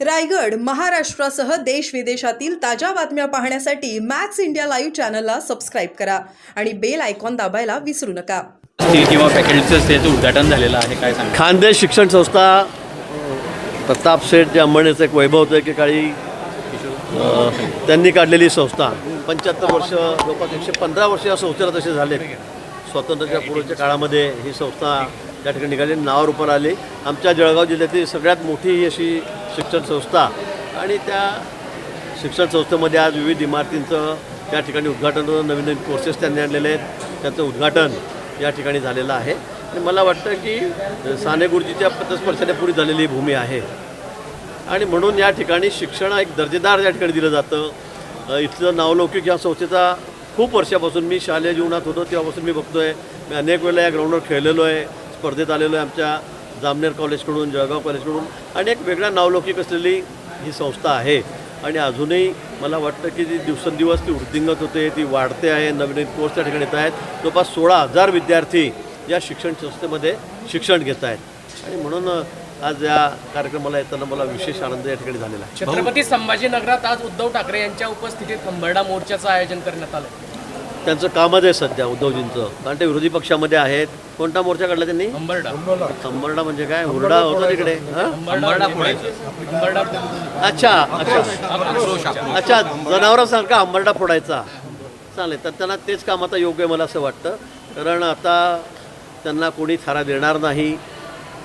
रायगड महाराष्ट्रासह देश विदेशातील ताज्या बातम्या पाहण्यासाठी मॅक्स इंडिया लाईव्ह चॅनलला सबस्क्राईब करा आणि बेल आयकॉन दाबायला विसरू नका. किंवा फॅकल्टीचं त्याचं उद्घाटन झालेलं आहे. काय सांगा खानदेश शिक्षण संस्था प्रताप शेठ जे अंबानीचं एक वैभव होतं एकेकाळी अ, त्यांनी काढलेली संस्था. पंच्याहत्तर वर्ष जवळपास एकशे पंधरा वर्ष या संस्थेला तसे झाले स्वातंत्र्याच्या पूर्वीच्या काळामध्ये ही संस्था त्या ठिकाणी निघाले. नावारूपाला आली. आमच्या जळगाव जिल्ह्यातील सगळ्यात मोठी ही अशी शिक्षण संस्था आणि त्या शिक्षण संस्थेमध्ये आज विविध इमारतींचं त्या ठिकाणी उद्घाटन नवीन नवीन कोर्सेस त्यांनी आणलेले आहेत. त्याचं उद्घाटन या ठिकाणी झालेलं आहे. आणि मला वाटतं की साने गुरुजीच्या पथस्पर्शाने पुरी झालेली ही भूमी आहे. आणि म्हणून या ठिकाणी शिक्षण एक दर्जेदार या ठिकाणी दिलं जातं. इथलं नावलौकिक या संस्थेचा खूप वर्षापासून मी शालेय जीवनात होतो. तेव्हापासून मी बघतो आहे मी अनेक वेळेला या ग्राउंडवर खेळलेलो आहे. स्पर्धेत आलेलो आहे आमच्या जामनेर कॉलेजकडून जळगाव कॉलेजकडून. आणि एक वेगळ्या नावलौकिक असलेली ही संस्था आहे. आणि अजूनही मला वाटतं की जी दिवसेंदिवस ती वृद्धिंगत होते ती वाढते आहे. नवीन नवीन कोर्स त्या ठिकाणी येत आहेत. जवळपास सोळा हजार विद्यार्थी या शिक्षण संस्थेमध्ये शिक्षण घेत आहेत. आणि म्हणून आज या कार्यक्रमाला येताना मला विशेष आनंद या ठिकाणी झालेला आहे. छत्रपती संभाजीनगरात आज उद्धव ठाकरे यांच्या उपस्थितीत खंबर्डा मोर्चाचं आयोजन करण्यात आलं. त्यांचं कामच आहे सध्या उद्धवजींचं. कारण ते विरोधी पक्षामध्ये आहेत. कोणता मोर्चा काढला त्यांनी? अंबरडा म्हणजे काय? हुरडा होता तिकडे? हं? खंबर्डा खंबर्डा अच्छा अच्छा. अच्छा जनावरांसारखा अंबरडा फोडायचा. चालेल तर त्यांना तेच काम आता योग्य आहे मला असं वाटतं. कारण आता त्यांना कोणी थारा देणार नाही.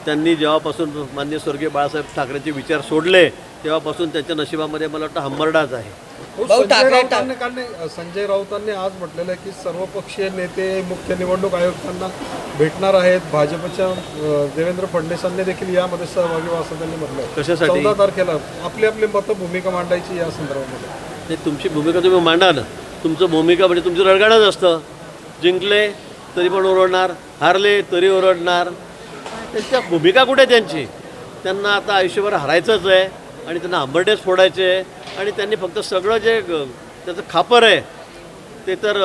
त्यांनी जेव्हापासून मान्य स्वर्गीय बाळासाहेब ठाकरेंचे विचार सोडले तेव्हापासून त्यांच्या नशिबामध्ये मला वाटतं हंबरडाच आहे. संजय राऊतांनी आज म्हटलेलं आहे की सर्वपक्षीय नेते मुख्य निवडणूक आयुक्तांना भेटणार आहेत. भाजपच्या देवेंद्र फडणवीसांनी देखील यामध्ये सहभागी व्हा असं त्यांनी म्हटलं कशासाठी? चौदा तारखेला आपली आपली मतं भूमिका मांडायची या संदर्भामध्ये. ते तुमची भूमिका तुम्ही मांडा ना. तुमचं भूमिका म्हणजे तुमचं रडगाडच असतं. जिंकले तरी पण ओरडणार. हारले तरी ओरडणार. त्यांच्या भूमिका कुठे आहे त्यांची? त्यांना आता आयुष्यभर हरायचंच आहे आणि त्यांना आंबरडेच फोडायचे आहे आणि त्यांनी फक्त सगळं जे त्याचं खापर आहे ते तर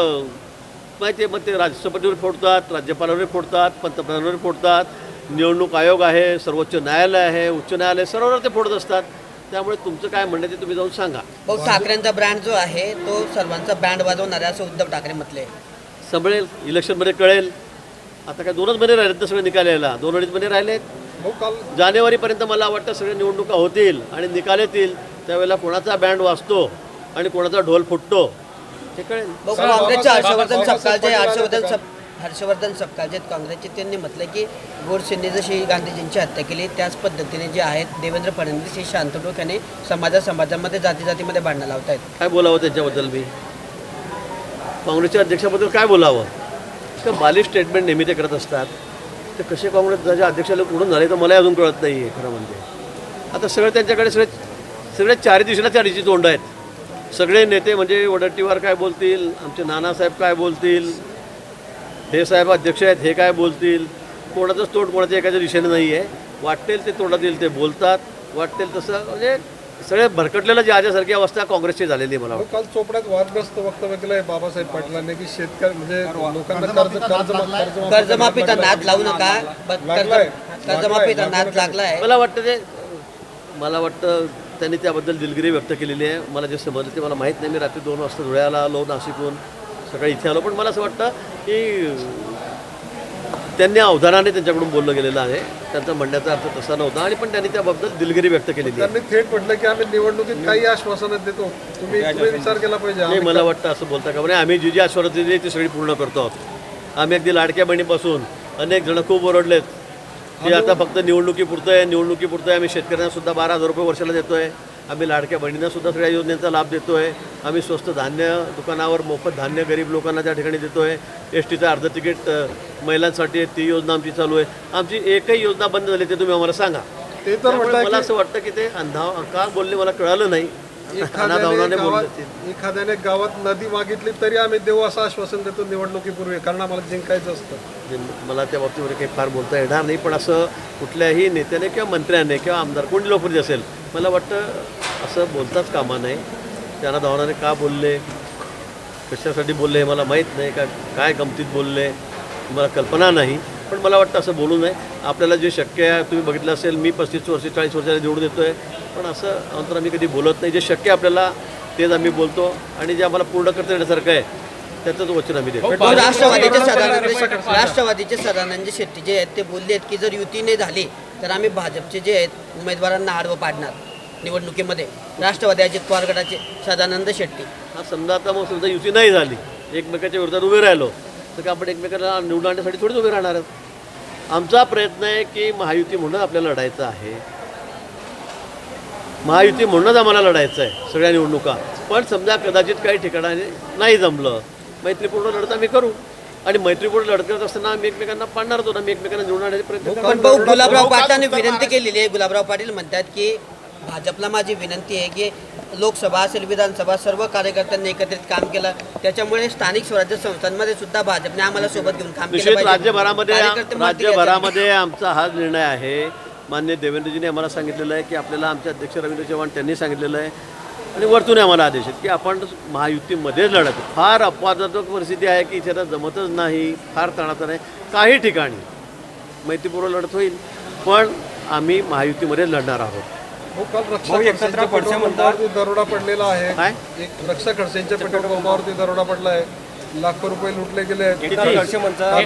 माहिती आहे मग ते राष्ट्रपतीवर फोडतात राज्यपालावर फोडतात पंतप्रधानावर फोडतात. निवडणूक आयोग आहे सर्वोच्च न्यायालय आहे उच्च न्यायालय सर्ववर ते फोडत असतात. त्यामुळे तुमचं काय म्हणणं आहे ते तुम्ही जाऊन सांगा. भाऊ ठाकरेंचा ब्रँड जो आहे तो सर्वांचा बँड वाजवणारा असं उद्धव ठाकरे म्हटले. संभळेल इलेक्शनमध्ये कळेल. आता काय दोनच महिने राहिलेत ना सगळे निकाल यायला दोन अडीच महिने राहिलेत. भाऊ काल जानेवारीपर्यंत मला वाटतं सगळ्या निवडणुका होतील आणि निकाल येतील त्यावेळेला कोणाचा बँड वाजतो आणि कोणाचा ढोल फुटतो हे कळेल. भाऊ काँग्रेसचे हर्षवर्धन सपकाळचे हर्षवर्धन सप हर्षवर्धन सपकाळचे आहेत काँग्रेसचे त्यांनी म्हटलं की गोडसेंनी जशी गांधीजींची हत्या केली त्याच पद्धतीने जे आहेत देवेंद्र फडणवीस हे शांत डोक्याने समाजा समाजामध्ये जाती जातीमध्ये भांडणं लावत आहेत काय बोलावं त्यांच्याबद्दल मी? काँग्रेसच्या अध्यक्षाबद्दल काय बोलावं? तर बालिश स्टेटमेंट नेहमी ते करत असतात. ते कसे काँग्रेसच्या अध्यक्षाला कुठून झाले तर मला अजून कळत नाही आहे खरं म्हणजे. आता सगळं त्यांच्याकडे सगळे सगळे चारी दिशेला चारीची तोंड आहेत. सगळे नेते म्हणजे वडट्टीवार काय बोलतील आमचे नानासाहेब काय बोलतील हे साहेब अध्यक्ष आहेत हे काय बोलतील कोणाचंच तोंड कोणाच्या एकाच्या दिशेने नाही आहे वाटेल ते तोंडात येईल ते बोलतात. वाटेल तसं म्हणजे सगळे भरकटलेलं जी आजसारखी अवस्था काँग्रेसची झालेली आहे मला काल चोपड्यात वादग्रस्त वक्तव्य केलं आहे बाबासाहेब पाटलांनी की शेतकरी म्हणजे लोकांना कर्ज कर्ज कर्जमाफीचा नाद लावू नका. ब- लागलाय. कर्ज- कर्जमाफीचा नाद लागलाय. मला वाटतं ते मला वाटतं त्यांनी त्याबद्दल दिलगिरी व्यक्त केलेली आहे. मला जे समजलं ते मला माहीत नाही. मी रात्री दोन वाजता धुळ्याला आलो नाशिकहून. सकाळी इथे आलो. पण मला असं वाटतं की त्यांनी अवधानाने त्यांच्याकडून बोललं गेलेलं आहे. त्यांचा म्हणण्याचा अर्थ तसा नव्हता आणि पण त्यांनी त्याबद्दल दिलगिरी व्यक्त केलेली आहे. त्यांनी थेट म्हटलं की आम्ही निवडणुकीत काही आश्वासनं देतो. तुम्ही तुम्ही विचार केला पाहिजे. नाही मला वाटतं असं बोलता का? म्हणे आम्ही जी जी आश्वासन दिली ती सगळी पूर्ण करतो. आहोत आम्ही अगदी लाडक्या बहिणीपासून अनेक जण खूप ओरडलेत. की आता फक्त निवडणुकीपुरतं आहे निवडणुकीपुरतं आहे. आम्ही शेतकऱ्यांना सुद्धा बारा हजार रुपये वर्षाला देतोय. आम्ही लाडक्या बहिणींना सुद्धा सगळ्या योजनेचा लाभ देतोय. आम्ही स्वस्त धान्य दुकानावर मोफत धान्य गरीब लोकांना त्या ठिकाणी देतोय. एस टीचं अर्ध तिकीट महिलांसाठी आहे ती योजना आमची चालू आहे. आमची एकही योजना बंद झाली ते तुम्ही आम्हाला सांगा. ते तर मला असं वाटतं की ते अंधा का बोलले मला कळालं नाही. एखाद्याने गावात एखाद्याने गावात नदी मागितली तरी आम्ही देऊ असं आश्वासन देतो निवडणुकीपूर्वी कारण आम्हाला जिंकायचं असतं. मला त्या बाबतीमध्ये काही फार बोलता येणार नाही पण असं कुठल्याही नेत्याने किंवा मंत्र्याने किंवा आमदार कोणी लोकप्रती असेल मला वाटतं असं बोलताच कामा नाही त्यांना धावनाने का बोलले? कशासाठी बोलले हे मला माहीत नाही का काय गमतीत बोलले? मला कल्पना नाही. पण मला वाटतं असं बोलू नये. आपल्याला जे शक्य आहे तुम्ही बघितलं असेल मी पस्तीस वर्ष चाळीस वर्षाला निवडून येतो आहे पण असं अंतर आम्ही कधी बोलत नाही. जे शक्य आहे आपल्याला तेच आम्ही बोलतो. आणि जे आम्हाला पूर्ण करता येण्यासारखं आहे त्याचंच वचन आम्ही देतो. तो राष्ट्रवादीचे सदानंद राष्ट्रवादीचे सदानंद शेट्टी जे आहेत ते बोलले आहेत की जर युती नाही झाली तर आम्ही भाजपचे जे आहेत उमेदवारांना आडवं पाडणार निवडणुकीमध्ये. राष्ट्रवादी अजित पवार गटाचे सदानंद शेट्टी. हा समजा आता मग समजा युती नाही झाली एकमेकाच्या विरोधात उभे राहिलो तर का आपण एकमेकांना निवडून आणण्यासाठी थोडीच उभे राहणार आहोत? आमचा प्रयत्न आहे की महायुती म्हणून आपल्याला लढायचं आहे. महायुती म्हणूनच आम्हाला लढायचं आहे सगळ्या निवडणुका. पण समजा कदाचित काही ठिकाणी नाही जमलं मैत्रीपूर्ण लढत आम्ही करू. आणि मैत्रीपूर्ण लढत करत असताना आम्ही एकमेकांना पाडणार होतो आम्ही एकमेकांना निवडून आणण्याचे प्रयत्न भाऊ गुलाबराव पाटलांनी विनंती केलेली आहे. गुलाबराव पाटील म्हणतात की भाजपला माझी विनंती आहे की लोकसभा असेल विधानसभा सर्व कार्यकर्त्यांनी एकत्रित काम केलं. त्याच्यामुळे स्थानिक स्वराज्य संस्थांमध्ये सुद्धा भाजपने आम्हाला सोबत घेऊन काम केलं. राज्यभरामध्ये राज्यभरामध्ये आमचा हाच निर्णय आहे. मान्य देवेंद्रजीने आम्हाला सांगितलेलं आहे की आपल्याला आमचे अध्यक्ष रवींद्र चव्हाण त्यांनी सांगितलेलं आहे. आणि वरतून आम्हाला आदेश आहेत की आपण महायुतीमध्येच लढत फार अपवादात्मक परिस्थिती आहे की इथे आता जमतच नाही फार तणाचं नाही. काही ठिकाणी मैत्रीपूर्व लढत होईल पण आम्ही महायुतीमध्येच लढणार आहोत. हो दरोडा पडलेला आहे. एक रक्षा खडसेंच्या पेट्रोल पंपावरती दरोडा पडला आहे. लाखो रुपये लुटले गेले लुटले माझा हात.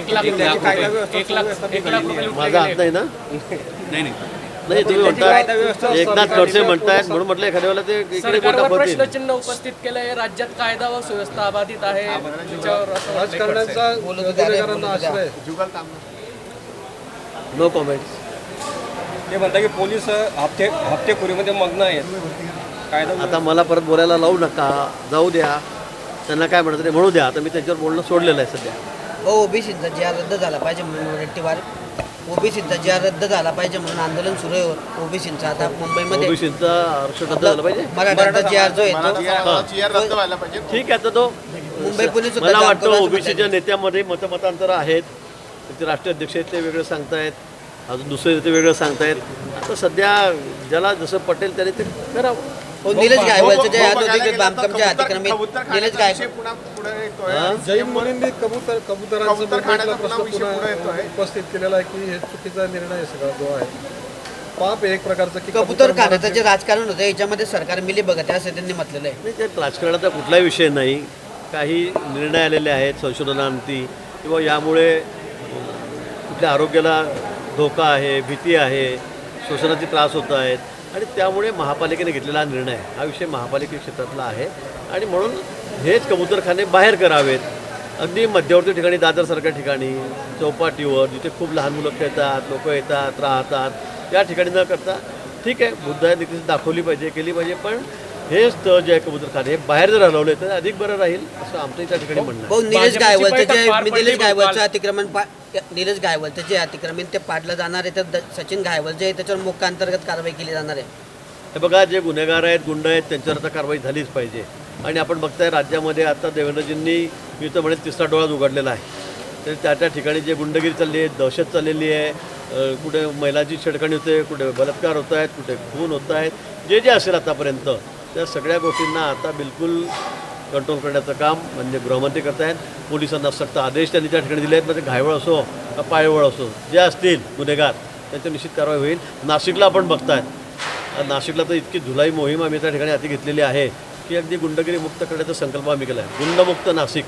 नाही ना नाही नाही. नाही तुम्ही म्हणता एकनाथ खडसे म्हणतायत म्हणून म्हटलं एखाद्या वेळेला ते सरकारवर प्रश्नचिन्ह उपस्थित केलंय. राज्यात कायदा व सुव्यवस्था अबाधित आहे. राजकारण्यांचा आश्रय. नो कॉमेंट्स ते म्हणतात की पोलीस हप्ते हप्तेखोरीमध्ये मग्न आहेत. कायदा आता मला परत बोलायला लावू नका. जाऊ द्या. त्यांना काय म्हणत ते म्हणू द्या. आता मी त्यांच्यावर बोलणं सोडलेलं आहे सध्या. हो ओबीसीचा जी आर रद्द झाला पाहिजे म्हणून वरट्टीवार ओबीसीचा जी आर रद्द झाला पाहिजे म्हणून आंदोलन सुरू आहे. ओबीसीचं आता मुंबईमध्ये ओबीसीचा आरक्षण रद्द झालं पाहिजे? मराठा जी आर जो येतो ठीक आहे तर तो मुंबई पोलीस सुद्धा मला वाटतं ओबीसीच्या नेत्यामध्ये मतमतांतर आहेत. ते राष्ट्रीय अध्यक्ष आहेत ते वेगळं सांगतायत. अजून दुसरे नेते वेगळं सांगतायत. आता सध्या ज्याला जसं पटेल त्याने ते करावं. हो निलेश गायवलचं जे औद्योगिक बांधकामचे अतिक्रमित निलेश हा? जैन मुलींनी कबूतर कबुतरांचा मुंबईतला प्रश्न पुन्हा उपस्थित केलेला आहे की हे चुकीचा निर्णय सगळा जो आहे. पाप एक प्रकारचं की कबूतर खाण्याचं जे राजकारण होतं याच्यामध्ये सरकार मिली बघत आहे असं त्यांनी म्हटलेलं आहे. नाही त्यात राजकारणाचा कुठलाही विषय नाही. काही निर्णय आलेले आहेत संशोधनांती. किंवा यामुळे कुठल्या आरोग्याला धोका आहे भीती आहे श्वसनाचे त्रास होत आहेत. आणि त्यामुळे महापालिकेने घेतलेला हा निर्णय हा विषय महापालिके क्षेत्रातला आहे. आणि म्हणून हेच कबूतरखाने बाहेर करावेत. अगदी मध्यवर्ती ठिकाणी दादरसारख्या ठिकाणी चौपाटीवर जिथे खूप लहान मुलं खेळतात लोक येतात राहतात त्या ठिकाणी न करता ठीक आहे बुद्धाने दाखवली पाहिजे केली पाहिजे. पण हे स्थळ जे आहे कबूतरखाने हे बाहेर जर हलवले तर अधिक बरं राहील असं आमचं त्या ठिकाणी म्हणणं आहे. भाऊ निलेश गायवलचं जे निलेश गायवलचं. अतिक्रमण पा निलेश गायवलचं जे अतिक्रमण ते पाडलं जाणार आहे तर द- सचिन गायवल जे आहे त्याच्यावर मोक्का अंतर्गत कारवाई केली जाणार आहे हे बघा जे गुन्हेगार आहेत गुंड आहेत त्यांच्यावर आता कारवाई झालीच पाहिजे आणि आपण बघताय राज्यामध्ये आता देवेंद्रजींनी मी तर म्हणेन तिसरा डोळा उघडलेला आहे तर त्या त्या ठिकाणी जे गुंडगिरी चालली आहे दहशत चाललेली आहे अ, कुठे महिलाची छेडखाणी होते कुठे बलात्कार होत आहेत कुठे खून होत आहेत जे जे असेल आतापर्यंत त्या सगळ्या गोष्टींना आता बिलकुल कंट्रोल करण्याचं काम म्हणजे गृहमंत्री करतायत पोलिसांना सक्त आदेश त्यांनी त्या ठिकाणी दिले आहेत म्हणजे घायवळ असो का पायवळ असो जे असतील गुन्हेगार त्यांच्या निश्चित कारवाई होईल. नाशिकला आपण बघतायत. नाशिकला तर इतकी धुलाई मोहीम आम्ही त्या ठिकाणी हाती घेतलेली आहे की अगदी गुंडगिरी मुक्त करण्याचा संकल्प आम्ही केला आहे गुंडमुक्त नाशिक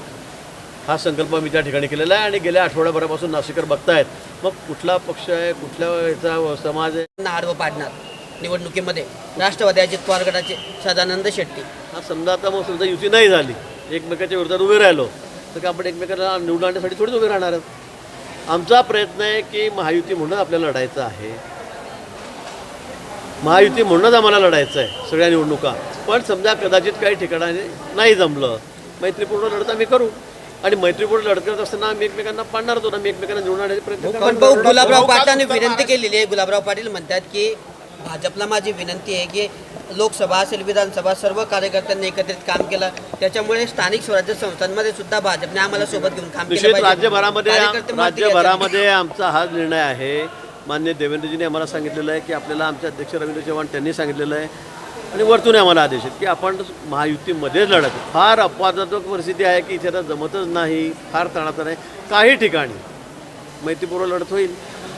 हा संकल्प आम्ही त्या ठिकाणी केलेला आहे आणि गेल्या आठवड्याभरापासून नाशिकर बघतायत. मग कुठला पक्ष आहे? कुठल्या याचा समाज आहे? पाडणार. निवडणुकीमध्ये राष्ट्रवादी अजित पवार गटाचे सदानंद शेट्टी. हा समजा आता मग समजा युती नाही झाली. एकमेकाच्या विरोधात उभे राहिलो. तर का आपण एकमेकांना निवडून आणण्यासाठी थोडीच उभे राहणार आहोत? आमचा प्रयत्न आहे की महायुती म्हणून आपल्याला लढायचं आहे. महायुती म्हणूनच आम्हाला लढायचं आहे सगळ्या निवडणुका. पण समजा कदाचित काही ठिकाणी नाही जमलं मैत्रीपूर्ण लढत आम्ही करू. आणि मैत्रीपूर्ण लढत करत असताना आम्ही एकमेकांना पाडणार होतो आम्ही एकमेकांना निवडून आणण्याचे प्रयत्न भाऊ गुलाबराव पाटलांनी विनंती केलेली आहे. गुलाबराव पाटील म्हणतात की भाजपला माझी विनंती आहे की लोकसभा असेल विधानसभा सर्व कार्यकर्त्यांनी एकत्रित काम केलं. त्याच्यामुळे स्थानिक स्वराज्य संस्थांमध्ये सुद्धा भाजपने आम्हाला सोबत घेऊन काम केलं. राज्यभरामध्ये राज्यभरामध्ये आमचा हाच निर्णय आहे. मान्य देवेंद्रजीने आम्हाला सांगितलेलं आहे की आपल्याला आमचे अध्यक्ष रवींद्र चव्हाण त्यांनी सांगितलेलं आहे. आणि वरतून आम्हाला आदेश आहेत की आपण महायुतीमध्येच लढत फार अपवादात्मक परिस्थिती आहे की इथे आता जमतच नाही फार तणाचं नाही. काही ठिकाणी मैत्रीपूर्व लढत होईल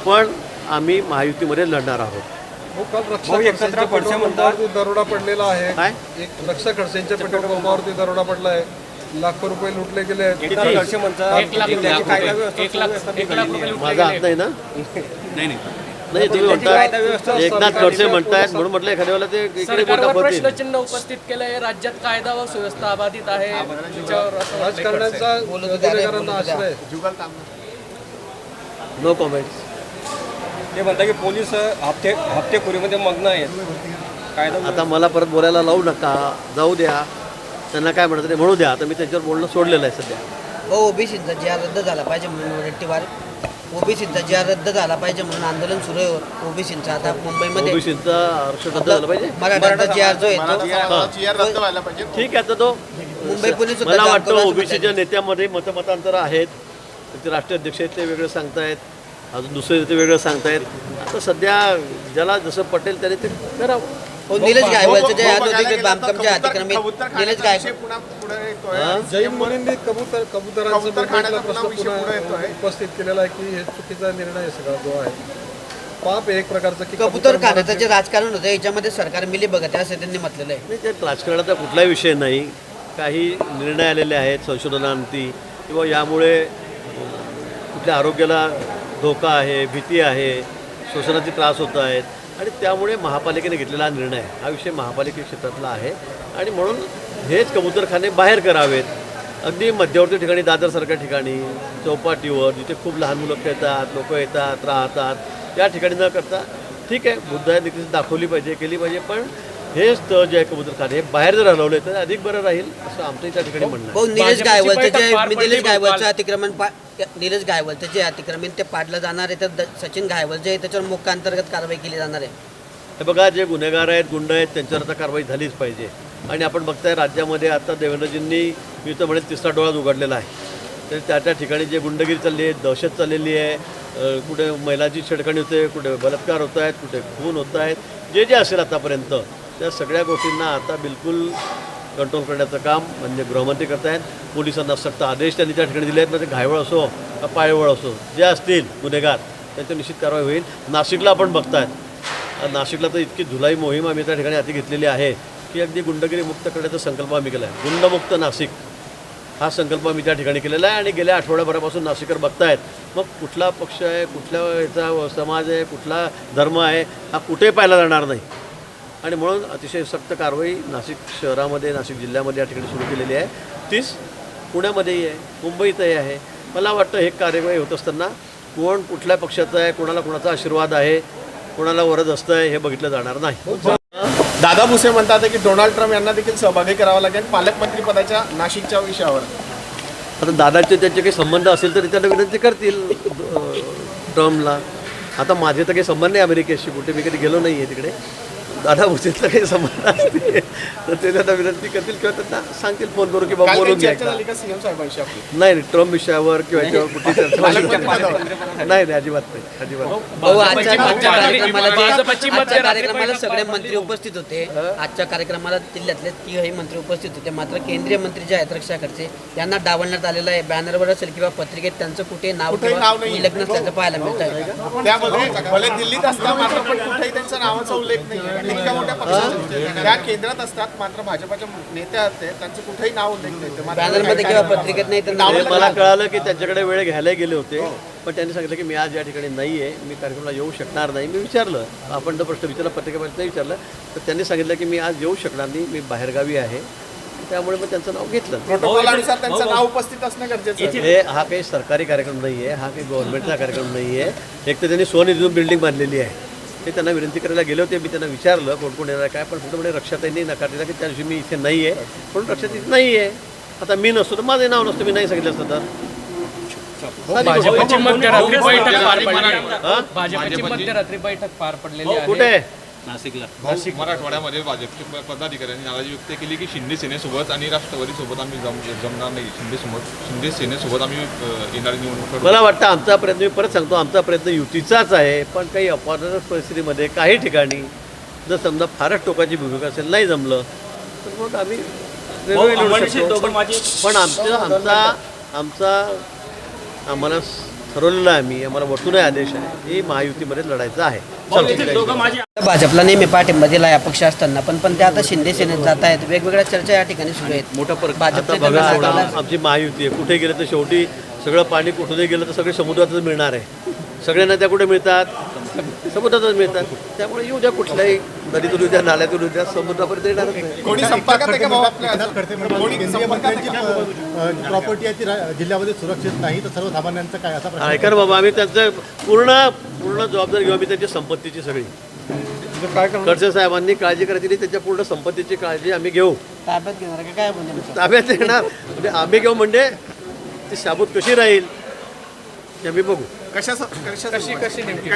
पण आम्ही महायुतीमध्ये लढणार आहोत. हो भाऊ, खडसे म्हणतात- पंपावरती दरोडा पडलेला आहे? एक रक्षा खडसेंच्या पेट्रोल पंपावरती दरोडा पडला आहे. लाखो रुपये लुटले गेले खडसे म्हणतात. माझा हात. नाही ना नाही नाही. नाही तुम्ही म्हणता एकनाथ खडसे म्हणतायत म्हणून म्हटलं एखाद्या वेळेला ते सरकारवर प्रश्नचिन्ह उपस्थित केलंय. राज्यात कायदा व सुव्यवस्था अबाधित आहे. राजकारण्याचा आश्रय. नो कॉमेंट्स ते म्हणतात की पोलीस हप्ते हप्तेखोरीमध्ये मग्न आहेत. कायदा आता मला परत बोलायला लावू नका. जाऊ द्या. त्यांना काय म्हणतात ते म्हणू द्या. आता मी त्याच्यावर बोलणं सोडलेलं आहे सध्या. हो ओबीसीचा जी आर रद्द झाला पाहिजे म्हणून वरट्टीवार ओबीसीचा जी आर रद्द झाला पाहिजे म्हणून आंदोलन सुरू आहे. ओबीसीचं आता मुंबईमध्ये ओबीसीचा आरक्षण रद्द झालं पाहिजे? मराठा जी आर जो येतो ठीक आहे तर तो मुंबई पोलीस सुद्धा मला वाटतं ओबीसीच्या. नेत्यामध्ये मतमतांतर आहेत. ते राष्ट्रीय अध्यक्ष आहेत ते वेगळं सांगतायत. अजून दुसरे ते वेगळं सांगतायत. आता सध्या ज्याला जसं पटेल त्याने ते करावं. हो निलेश गायवळचं जे अतिक्रमित निलेश? जैन कबूतर कबुतरांचा प्रश्न पुन्हा उपस्थित केलेला आहे की हे चुकीचा निर्णय सगळा जो आहे. पाप एक प्रकारचं की कबूतर खाण्याचं. जे राजकारण होतं याच्यामध्ये सरकार मिली बघत आहे असं त्यांनी म्हटलेलं आहे. नाही ते राजकारणाचा कुठलाही विषय नाही. काही निर्णय आलेले आहेत संशोधनांती किंवा यामुळे कुठल्या आरोग्याला धोका आहे भीती आहे श्वसनाचे त्रास होत आहेत आणि त्यामुळे महापालिकेने घेतलेला हा निर्णय हा विषय महापालिके क्षेत्रातला आहे. आणि म्हणून हेच कबूतरखाने बाहेर करावेत. अगदी मध्यवर्ती ठिकाणी दादरसारख्या ठिकाणी चौपाटीवर जिथे खूप लहान मुलं खेळतात लोक येतात राहतात त्या ठिकाणी न करता ठीक आहे बुद्धा देखील दाखवली पाहिजे केली पाहिजे पण हे स्थळ जे आहे कबूतरखाने हे बाहेर जर हलवले तर अधिक बरं राहील असं आमचं त्या ठिकाणी म्हणणं आहे. भाऊ निलेश बैठक जे निलेश काल. अतिक्रमण पा निलेश गायवळचं जे अतिक्रमण ते पाडलं जाणार आहे तर द- सचिन गायवळ जे आहे त्याच्यावर मुख्य अंतर्गत कारवाई केली जाणार आहे. हे बघा जे गुन्हेगार आहेत गुंड आहेत त्यांच्यावर आता कारवाई झालीच पाहिजे. आणि आपण बघताय राज्यामध्ये आता देवेंद्रजींनी मी तर म्हणेन तिसरा डोळा उघडलेला आहे. तर त्या त्या ठिकाणी जे गुंडगिरी चालली आहे दहशत चाललेली आहे अ, कुठे महिलाची छेडखाणी होते कुठे बलात्कार होत आहेत कुठे खून होत आहेत जे जे असेल आतापर्यंत त्या सगळ्या गोष्टींना आता बिलकुल कंट्रोल करण्याचं काम म्हणजे गृहमंत्री करतायत. पोलिसांना सक्त आदेश त्यांनी त्या ठिकाणी दिले आहेत म्हणजे घायवळ असो का पायवळ असो जे असतील गुन्हेगार त्यांची निश्चित कारवाई होईल. नाशिकला आपण बघतायत. नाशिकला तर इतकी धुलाई मोहीम आम्ही त्या ठिकाणी हाती घेतलेली आहे की अगदी गुंडगिरी मुक्त करण्याचा संकल्प आम्ही केला आहे गुंडमुक्त नाशिक हा संकल्प आम्ही त्या ठिकाणी केलेला आहे आणि गेल्या आठवड्याभरापासून नाशिकर बघतायत. मग कुठला पक्ष आहे कुठल्या याचा समाज आहे कुठला धर्म आहे हा कुठे पाहिला जाणार नाही? आणि म्हणून अतिशय सक्त कारवाई नाशिक शहरामध्ये नाशिक जिल्ह्यामध्ये या ठिकाणी सुरू केलेली आहे. तीच पुण्यामध्येही आहे मुंबईतही आहे. मला वाटतं हे कार्यवाही होत असताना कोण कुठल्या पक्षाचा आहे कोणाला कोणाचा आशीर्वाद आहे कोणाला वरद असतं आहे हे बघितलं जाणार नाही. दादा भुसे म्हणतात की डोनाल्ड ट्रम्प यांना देखील सहभागी करावा लागेल पालकमंत्री पदाच्या नाशिकच्या विषयावर. आता दादाचे त्यांचे काही संबंध असेल तर त्यांना विनंती करतील ट्रम्पला आता माझे तर काही संबंध नाही अमेरिकेशी कुठे मी कधी गेलो नाही आहे तिकडे. दादा भुसेंचा काही संबंध असतील तर ते त्यांना विनंती करतील किंवा त्यांना सांगतील फोन करून की बाबा बोलून घ्या चर्चा एकदा. झाली का सीएम साहेबांशी आपली? नाही नाही ट्रम्प विषयावर किंवा याच्यावर कुठली चर्चा नाही. नाही नाही, अजिबात नाही अजिबात नाही. भाऊ आजच्या भाजपची आजच्या मध्यरात्री- कार्यक्रमाला जे- भाजपची आजच्या मध्यरात्री कार्यक्रमाला बैठक सगळे मंत्री उपस्थित होते. आजच्या कार्यक्रमाला जिल्ह्यातले तिघही मंत्री उपस्थित होते. मात्र केंद्रीय मंत्री जे आहेत रक्षा खडसे यांना डावलण्यात आलेलं आहे. बॅनरवर असेल किंवा पत्रिकेत त्यांचं कुठे नाव कुठेही किंवा नाव नाहीये. उल्लेख नसल्याचं पाहायला मिळत. आहे त्यामध्ये भले दिल्लीत असतात मात्र पण कुठेही त्यांच्या नावाचा उल्लेख नाही इतक्या मोठ्या पक्षाच्या त्या केंद्रात असतात मात्र भाजपाच्या नेत्या असते त्यांचं कुठेही नाव उल्लेख नाही. ते मात्र बॅनरमध्ये किंवा पत्रिकेत नाही तर हे मला कळालं की त्यांच्याकडे वेळ घ्यायला गेले होते पण त्यांनी सांगितलं की मी आज या ठिकाणी नाही आहे मी कार्यक्रमाला येऊ शकणार नाही. मी विचारलं आपण तो प्रश्न विचारला पत्रिकेमध्ये नाही विचारलं तर त्यांनी सांगितलं की मी आज येऊ शकणार नाही मी बाहेरगावी आहे. त्यामुळे मग त्यांचं नाव घेतलं. प्रोटोकॉलनुसार त्यांचं नाव उपस्थित असणं गरजेचं आहे हे हा काही सरकारी कार्यक्रम नाही आहे हा काही गव्हर्नमेंटचा कार्यक्रम नाही आहे एक तर त्यांनी स्वनिधीतून बिल्डिंग बांधलेली आहे. ते त्यांना विनंती करायला गेले होते. मी त्यांना विचारलं कोण कोण येणार काय पण. फक्त म्हणजे रक्षाताईंनी नकार दिला की त्या दिवशी मी इथे नाही आहे. म्हणून रक्षाताई नाही आहे आता मी नसतो तर माझं नाव नसतं मी नाही सांगितलं असतं तर. भाजपची मध्यरात्री बैठक पार पडली. हा? भाजपची मध्यरात्री बैठक पार पडलेली आहे. कुठे? नाशिकला भाऊ मराठवाड्यामध्ये भाजपचे पदाधिकाऱ्यांनी नाराजी व्यक्त केली की शिंदे सेनेसोबत आणि राष्ट्रवादीसोबत आम्ही जम जमणार नाही शिंदे सोबत शिंदे सेनेसोबत आम्ही अ, येणारी निवडणूक. मला वाटतं आमचा प्रयत्न मी परत सांगतो आमचा प्रयत्न युतीचाच आहे पण काही अपवादात्मक परिस्थितीमध्ये काही ठिकाणी जर समजा फारच टोकाची भूमिका असेल नाही जमलं तर मग आम्ही वेगवेगळे लढू शकतो. पण आमचा आमचा आमचा आम्हाला ठरवलेलं आहे आम्ही आम्हाला वरतूनही आदेश आहे. की महायुतीमध्ये लढायचं आहे. भाजपला नेहमी पाठिंबा दिला अपक्ष असताना पण पण ते आता शिंदे सेनेत जात आहेत. वेगवेगळ्या चर्चा या ठिकाणी सुरू आहेत. मोठा फरक. नाकारलं. आमची महायुती आहे. कुठे गेलं तर शेवटी सगळं पाणी कुठे गेलं तर सगळे समुद्रातच मिळणार आहे. सगळ्यांना त्या कुठे मिळतात? समुद्रातच मिळतात त्यामुळे येऊ द्या कुठल्याही नदीतून येऊ द्या नाल्यातून येऊ द्या समुद्रापर्यंत येणारच नाही कोणी संपर्कात आहे का भाऊ आपल्या कोणी संपर्कात आहे का? प्रॉपर्टी आहे ती रा- जिल्ह्यामध्ये सुरक्षित नाही तर सर्वसामान्यांचं काय असा प्रश्न ऐका ना बाबा आम्ही त्यांचं पूर्ण पूर्ण जबाबदारी घेऊ आम्ही त्यांची संपत्तीची सगळी म्हणजे काय करणार खडसे साहेबांनी काळजी करायची नाही त्यांच्या पूर्ण संपत्तीची काळजी आम्ही घेऊ ताब्यात घेणार का काय म्हणजे ताब्यात येणार म्हणजे आम्ही घेऊ म्हणजे ती शाबूत कशी राहील ते आम्ही बघू. कशा नेमकी?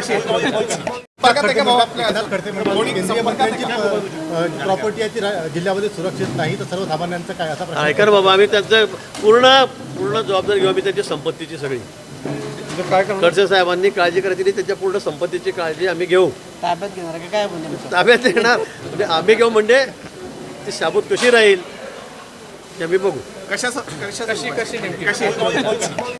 प्रॉपर्टी आहे ती जिल्ह्यामध्ये सुरक्षित नाही तर सर्वसामान्यांचं काय असा ना बाबा आम्ही त्यांचं पूर्ण पूर्ण जबाबदारी घेऊ आम्ही त्यांची संपत्तीची सगळी. म्हणजे काय करणार? खडसे साहेबांनी काळजी करायची नाही त्यांच्या पूर्ण संपत्तीची काळजी आम्ही घेऊ. ताब्यात घेणार का? काय म्हणजे ताब्यात येणार म्हणजे आम्ही घेऊ म्हणजे ती शाबूत कशी राहील ते आम्ही बघू. कशा कशा कशी कशी नेमकी? कशी?